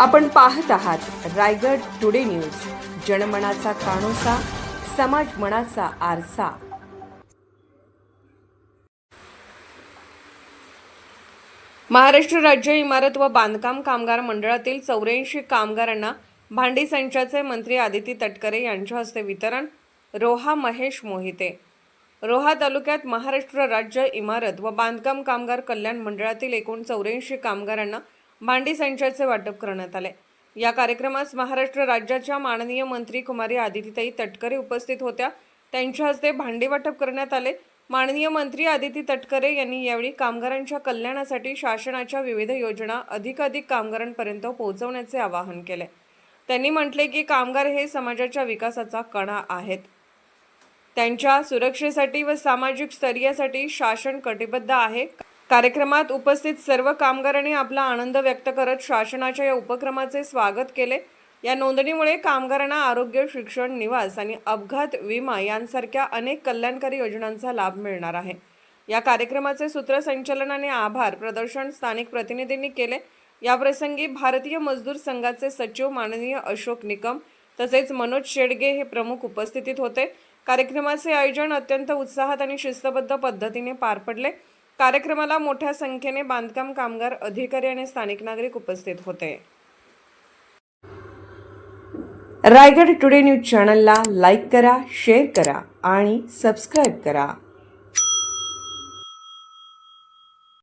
आपण पाहत आहात रायगड टुडे न्यूज. जनमनाचा कानोसा समाज मनाचा आरसा. महाराष्ट्र राज्य इमारत व बांधकाम कामगार मंडळातील चौऱ्याऐंशी कामगारांना भांडी संचाचे मंत्री आदिती तटकरे यांच्या हस्ते वितरण रोहा महेश मोहिते. रोहा तालुक्यात महाराष्ट्र राज्य इमारत व बांधकाम कामगार कल्याण मंडळातील एकूण चौऱ्याऐंशी कामगारांना भांडी संचाचे वाटप करण्यात आले. या कार्यक्रमास महाराष्ट्र राज्याच्या माननीय मंत्री कुमारी आदितीताई तटकरे उपस्थित होत्या. त्यांच्या हस्ते भांडी वाटप करण्यात आले. माननीय मंत्री आदिती तटकरे यांनी यावेळी कामगारांच्या कल्याणासाठी शासनाच्या विविध योजना अधिकाधिक कामगारांपर्यंत पोहोचवण्याचे आवाहन केले. त्यांनी म्हटले की कामगार हे समाजाच्या विकासाचा कणा आहेत. त्यांच्या सुरक्षेसाठी व सामाजिक स्थैर्यासाठी शासन कटिबद्ध आहे. कार्यक्रमात उपस्थित सर्व कामगारांनी आपला आनंद व्यक्त करत शासनाच्या या उपक्रमाचे स्वागत केले. या नोंदणीमुळे कामगारांना आरोग्य शिक्षण निवास आणि अपघात विमा यांसारख्या अनेक कल्याणकारी योजनांचा लाभ मिळणार आहे. या कार्यक्रमाचे सूत्रसंचालन आणि आभार प्रदर्शन स्थानिक प्रतिनिधींनी केले. याप्रसंगी भारतीय मजदूर संघाचे सचिव माननीय अशोक निकम तसेच मनोज शेडगे हे प्रमुख उपस्थितीत होते. कार्यक्रमाचे आयोजन अत्यंत उत्साहात आणि शिस्तबद्ध पद्धतीने पार पडले. कार्यक्रमाला मोठ्या संख्येने बांधकाम कामगार अधिकारी आणि स्थानिक नागरिक उपस्थित होते. रायगड टुडे न्यूज चॅनलला लाईक करा शेअर करा आणि सबस्क्राईब करा.